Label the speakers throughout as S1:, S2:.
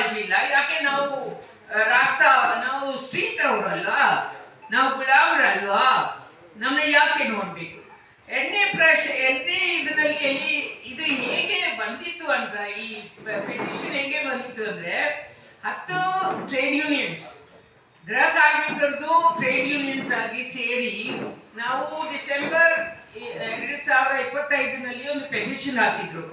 S1: ಕಾಳಜಿ ಇಲ್ಲ. ಯಾಕೆ ನಾವು ರಾಸ್ತಾ, ನಾವು ಸ್ಟ್ರೀಟ್ ಅವರಲ್ಲ, ನಾವು ಗುಲಾಬರಲ್ವಾ ನಮ್ಮನ್ನ ಯಾಕೆ ನೋಡ್ಬೇಕು? ಎಣ್ಣೆ ಪ್ರಶ್ನೆ ಎರಡನೇ ಇದರಲ್ಲಿ ಎಲ್ಲಿ ಇದು ಹೇಗೆ ಬಂದಿತ್ತು ಅಂತ, ಈ ಪೆಟಿಷನ್ ಹೇಗೆ ಬಂದಿತ್ತು ಅಂದ್ರೆ, ಹತ್ತು ಟ್ರೇಡ್ ಯೂನಿಯನ್ಸ್ ಗೃಹ ಕಾರ್ಮಿಕರದು ಟ್ರೇಡ್ ಯೂನಿಯನ್ಸ್ ಆಗಿ ಸೇರಿ ನಾವು ಡಿಸೆಂಬರ್ ಎರಡು ಸಾವಿರದ ಇಪ್ಪತ್ತೈದರಲ್ಲಿ ಒಂದು ಪೆಟಿಷನ್ ಹಾಕಿದ್ರು.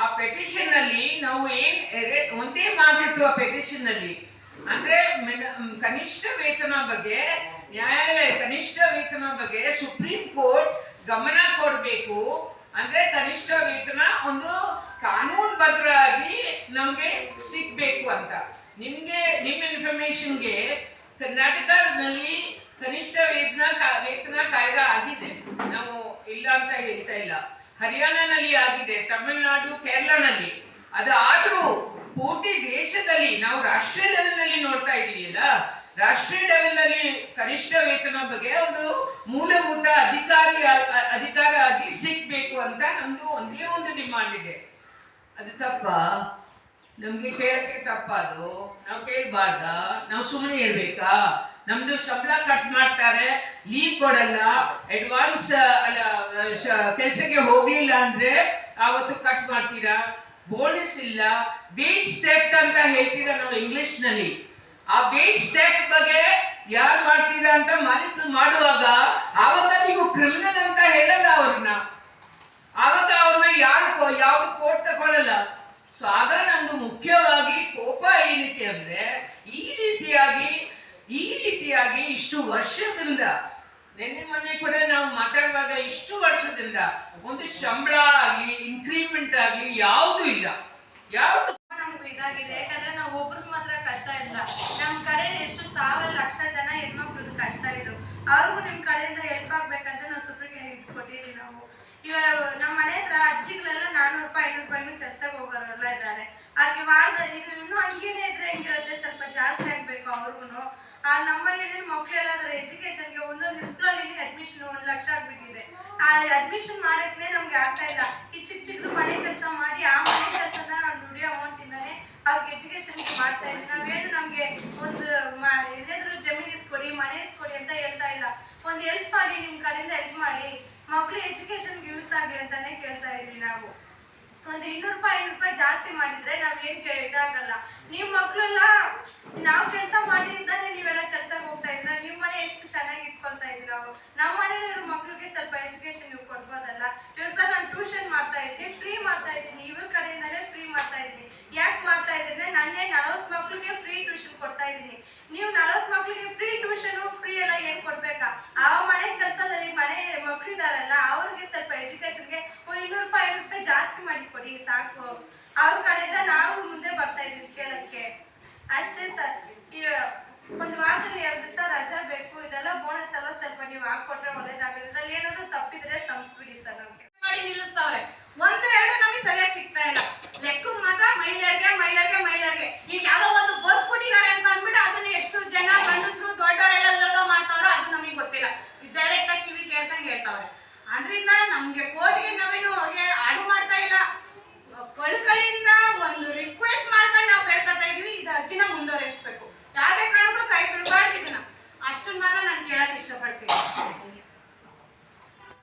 S1: ಆ ಪೆಟಿಷನ್ನಲ್ಲಿ ನಾವು ಏನ್ ಒಂದೇ ಮಾತಿತ್ತು ಆ ಪೆಟಿಷನ್ನಲ್ಲಿ ಅಂದ್ರೆ ಕನಿಷ್ಠ ವೇತನ ಬಗ್ಗೆ, ನ್ಯಾಯಾಲಯ ಕನಿಷ್ಠ ವೇತನ ಬಗ್ಗೆ ಸುಪ್ರೀಂ ಕೋರ್ಟ್ ಗಮನ ಕೊಡಬೇಕು. ಅಂದ್ರೆ ಕನಿಷ್ಠ ವೇತನ ಒಂದು ಕಾನೂನು ಬದ್ಧರಾಗಿ ನಮ್ಗೆ ಸಿಗ್ಬೇಕು ಅಂತ. ನಿಮ್ಗೆ, ನಿಮ್ಮ ಇನ್ಫಾರ್ಮೇಶನ್ಗೆ ಕರ್ನಾಟಕದಲ್ಲಿ ಕನಿಷ್ಠ ವೇತನ ವೇತನ ಕಾಯ್ದೆ ಆಗಿದೆ. ನಾವು ಇಲ್ಲ ಅಂತ ಹೇಳ್ತಾ ಇಲ್ಲ. ಹರಿಯಾಣನಲ್ಲಿ ಆಗಿದೆ, ತಮಿಳುನಾಡು, ಕೇರಳನಲ್ಲಿ. ಅದು ಆದ್ರೂ ಪೂರ್ತಿ ದೇಶದಲ್ಲಿ ನಾವು ರಾಷ್ಟ್ರೀಯ ಲೆವೆಲ್ನಲ್ಲಿ ನೋಡ್ತಾ ಇದೀವಿಯಲ್ಲ ರಾಷ್ಟ್ರೀಯ ಲೆವೆಲ್ನಲ್ಲಿ ಕನಿಷ್ಠ ವೇತನ ಬಗ್ಗೆ ಒಂದು ಮೂಲಭೂತ ಅಧಿಕಾರಿ ಅಧಿಕಾರ ಆಗಿ ಸಿಗ್ಬೇಕು ಅಂತ ನಮ್ದು ಒಂದೇ ಒಂದು ಡಿಮಾಂಡ್ ಇದೆ. ಅದು ತಪ್ಪ? ನಮ್ಗೆ ಕೇಳಕ್ಕೆ ತಪ್ಪದು ನಾವು ಕೇಳಬಾರ್ದ? ನಾವು ಸುಮ್ಮನೆ ಇರ್ಬೇಕಾ? ನಮ್ದು ಸಂಬಳ ಕಟ್ ಮಾಡ್ತಾರೆ ಲೀವ್ ಕೊಡಲ್ಲ. ಅಡ್ವಾನ್ಸ್ ಕೆಲಸಕ್ಕೆ ಹೋಗ್ಲಿಲ್ಲ ಅಂದ್ರೆ ಆವತ್ತು ಕಟ್ ಮಾಡ್ತೀರಾ? ಬೋನಸ್ ಇಲ್ಲ. ವೇಜ್ ಥೆಫ್ಟ್ ಅಂತ ಹೇಳ್ತೀರಾ ನಾವು ಇಂಗ್ಲಿಷ್ನಲ್ಲಿ ಆ ವೇಜ್ ಥೆಫ್ಟ್ ಬಗ್ಗೆ ಯಾರು ಮಾಡ್ತೀರಾ ಅಂತ ಮಾಲೀಕರು ಮಾಡುವಾಗ ಆವಾಗ ನೀವು ಕ್ರಿಮಿನಲ್ ಅಂತ ಹೇಳಲ್ಲ ಅವ್ರನ್ನ. ಆವಾಗ ಅವ್ರನ್ನ ಯಾರು ಯಾವ್ದು ಕೋರ್ಟ್ ತಗೊಳ್ಳಲ್ಲ ಸೊ ಆಗ ನಮ್ದು ಮುಖ್ಯವಾಗಿ ಕೋಪ ಏನಕ್ಕೆ ಅಂದ್ರೆ ಈ ರೀತಿಯಾಗಿ ಈ ರೀತಿಯಾಗಿ ಇಷ್ಟು ವರ್ಷದಿಂದ ನಿನ್ನೆ ಮೊನ್ನೆ ಕೂಡ ನಾವು ಮಾತಾಡುವಾಗ ಇಷ್ಟು ವರ್ಷದಿಂದ ಒಂದು ಸಂಬಳ ಆಗಲಿ ಇನ್ಕ್ರಿಮೆಂಟ್ ಆಗಲಿ ಯಾವುದು ಇಲ್ಲ. ಯಾವುದು
S2: ನಮ್ಗೆ ಇದಾಗಿದೆ. ಯಾಕಂದ್ರೆ ನಾವು ಒಬ್ರಿಗೆ ಮಾತ್ರ ಕಷ್ಟ ಇಲ್ಲ. ನಮ್ಮ ಕಡೆ ಎಷ್ಟು ಸಾವಿರ ಲಕ್ಷ ಜನ ಹೆಣ್ಮಕ್ಳದ್ದು ಕಷ್ಟ ಇದು. ಅವ್ರಿಗೂ ನಿಮ್ಮ ಕಡೆಯಿಂದ ಹೆಲ್ಪ್ ಆಗ್ಬೇಕಂತ ನಾವು ಸುಪ್ರೀಂ ಇದು ಕೊಟ್ಟಿದ್ದೀವಿ ನಾವು. ಇವಾಗ ನಮ್ಮ ಮನೆ ಹತ್ರ ಅಜ್ಜಿಗಳೆಲ್ಲ ನಾನೂರು ರೂಪಾಯಿ, ಐನೂರು ರೂಪಾಯಿ ಕೆಲಸಕ್ಕೆ ಹೋಗೋರೆಲ್ಲ ಇದ್ದಾರೆ. ಅವ್ರಿಗೆ ವಾರದಲ್ಲಿ ಇದು ಇನ್ನೂ ಹಂಗೇನೆ ಇದ್ರೆ ಹೆಂಗಿರುತ್ತೆ? ಸ್ವಲ್ಪ ಜಾಸ್ತಿ ಆ ನಮ್ಮ ಮನೇಲಿ ಮಕ್ಳೆಲ್ಲಾದ್ರೆ ಎಜುಕೇಶನ್ಗೆ ಒಂದೊಂದು ಸ್ಕೂಲಲ್ಲಿ ಅಡ್ಮಿಷನ್ ಒಂದು ಲಕ್ಷ ಆಗ್ಬಿಟ್ಟಿದೆ. ಆ ಅಡ್ಮಿಷನ್ ಮಾಡಕ್ಕೆ ನಮ್ಗೆ ಆಗ್ತಾ ಇಲ್ಲ. ಈ ಚಿಕ್ಕ ಚಿಕ್ಕದು ಮನೆ ಕೆಲಸ ಮಾಡಿ ಆ ಮನೆ ಕೆಲಸದ ನಾವು ದುಡಿಯೋ ಅಮೌಂಟ್ ಇಂದಾನೆ ಅವ್ರಿಗೆ ಎಜುಕೇಶನ್ ಮಾಡ್ತಾ ಇದ್ವಿ ನಾವೇನು ನಮ್ಗೆ ಒಂದು ಎಲ್ಲಾದ್ರೂ ಜಮೀನು ಇಸ್ಕೊಡಿ ಮನೆ ಇಸ್ಕೊಡಿ ಅಂತ ಹೇಳ್ತಾ ಇಲ್ಲ. ಒಂದು ಹೆಲ್ಪ್ ಮಾಡಿ, ನಿಮ್ ಕಡೆಯಿಂದ ಹೆಲ್ಪ್ ಮಾಡಿ ಮಕ್ಳು ಎಜುಕೇಶನ್ಗೆ ಯೂಸ್ ಆಗಲಿ ಅಂತಾನೆ ಕೇಳ್ತಾ ಇದೀವಿ ನಾವು. ಒಂದು ಇನ್ನೂರು ರೂಪಾಯಿ ಐನೂರು ರೂಪಾಯಿ ಜಾಸ್ತಿ ಮಾಡಿದ್ರೆ ನಾವೇನು ಇದಾಗಲ್ಲ ಮಕ್ಕಳೆಲ್ಲ ಮಕ್ಳೆಲ್ಲ ನಾವ್ ಕೆಲಸ ಮಾಡಿದ್ದಾನೆ ನೀವೆಲ್ಲ ಕೆಲ್ಸಕ್ಕೆ ಹೋಗ್ತಾ ಇದ್ರ ನಿಮ್ ಮನೆ ಎಷ್ಟು ಚೆನ್ನಾಗಿ ಇಟ್ಕೊಳ್ತಾ ಇದ್ವಿ ನಾವು ನಮ್ಮ ಮನೇಲಿ ಇರೋ ಮಕ್ಳಿಗೆ ಸ್ವಲ್ಪ ಎಜುಕೇಶನ್ ನೀವು ಕೊಡ್ಬೋದಲ್ಲ ಟ್ಯೂಷನ್ ಮಾಡ್ತಾ ಇದ್ದೀನಿ, ಫ್ರೀ ಮಾಡ್ತಾ ಇದ್ದೀನಿ, ಇವ್ರ ಕಡೆಯಿಂದಲೇ ಫ್ರೀ ಮಾಡ್ತಾ ಇದ್ದೀನಿ. ಯಾಕೆ ಮಾಡ್ತಾ ಇದ್ರೆ ನನ್ನೇ ನಲವತ್ತು ಮಕ್ಳಿಗೆ ಫ್ರೀ ಟ್ಯೂಷನ್ ಕೊಡ್ತಾ ಇದ್ದೀನಿ. ನೀವು ನಲವತ್ತು ಮಕ್ಳಿಗೆ ಫ್ರೀ ಟ್ಯೂಷನು ಫ್ರೀ ಎಲ್ಲ ಏನು ಕೊಡ್ಬೇಕಾ? ಆ ಮನೆ ಕೆಲಸದಲ್ಲಿ ಮನೆ ಮಕ್ಳಿದಾರಲ್ಲ, ಅವ್ರಿಗೆ ಸ್ವಲ್ಪ ಎಜುಕೇಷನ್ಗೆ ಇನ್ನೂರು ರೂಪಾಯಿ, ಐನೂರು ರೂಪಾಯಿ ಜಾಸ್ತಿ ಮಾಡಿ ಕೊಡಿ, ಸಾಕು. ಅವ್ರ ಕಡೆಯಿಂದ ನಾವು ಮುಂದೆ ಬರ್ತಾ ಇದ್ದೀವಿ ಕೇಳಕ್ಕೆ ಅಷ್ಟೇ ಸರ್. ಒಂದು ವಾರದಲ್ಲಿ ಎರಡು ದಿವಸ ರಜಾ ಬೇಕು, ಇದೆಲ್ಲ ಬೋನಸ್ ಎಲ್ಲ ಸ್ವಲ್ಪ ನೀವು ಹಾಕೊಟ್ರೆ ಒಳ್ಳೇದಾಗುತ್ತೆ ಏನಾದರೂ ತಪ್ಪಿದ್ರೆ ಸಂಸ್ಬಿಡಿ ಸರ್ ನಮ್ಗೆ.
S3: ಮಾಡಿ ನಿಲ್ಲಿಸ್ತಾವ್ರೆ ಒಂದು, ಎರಡು ನಮಗೆ ಸರಿಯಾಗಿ ಸಿಗ್ತಾ ಇಲ್ಲ. ಲೆಕ್ಕಕ್ಕೆ ಮಾತ್ರ ಮಹಿಳೆಯರಿಗೆ ಮಹಿಳೆಯರಿಗೆ ಮಹಿಳೆಯರಿಗೆ. ಈಗ ಯಾವ್ದೋ ಒಂದು ಬಸ್ ಕೊಟ್ಟಿದ್ದಾರೆ ಅಂತ ಅಂದ್ಬಿಟ್ಟು ಅದನ್ನ ಎಷ್ಟು ಜನ ಗಂಡಸರು ದೊಡ್ಡವರೆಲ್ಲ ಮಾಡ್ತಾವ್ರೋ, ಅದು ನಮಗೆ ಗೊತ್ತಿಲ್ಲ. ಡೈರೆಕ್ಟ್ ಆಗಿ ಕಿವಿ ಕೇಳ್ಸಂಗ್ ಹೇಳ್ತಾವ್ರೆ. ಅದರಿಂದ ನಮ್ಗೆ ಕೋರ್ಟ್ಗೆ ನಾವೇನು ಅವ್ರಿಗೆ ಆಡು ಮಾಡ್ತಾ ಇಲ್ಲ. ಕಳುಕಳಿಯಿಂದ ಒಂದು ರಿಕ್ವೆಸ್ಟ್ ಮಾಡ್ಕೊಂಡು ನಾವು ಕೇಳ್ಕೊತಾ ಇದೀವಿ. ಇದು ಅರ್ಜಿನ ಮುಂದುವರಿಸ್ಬೇಕು.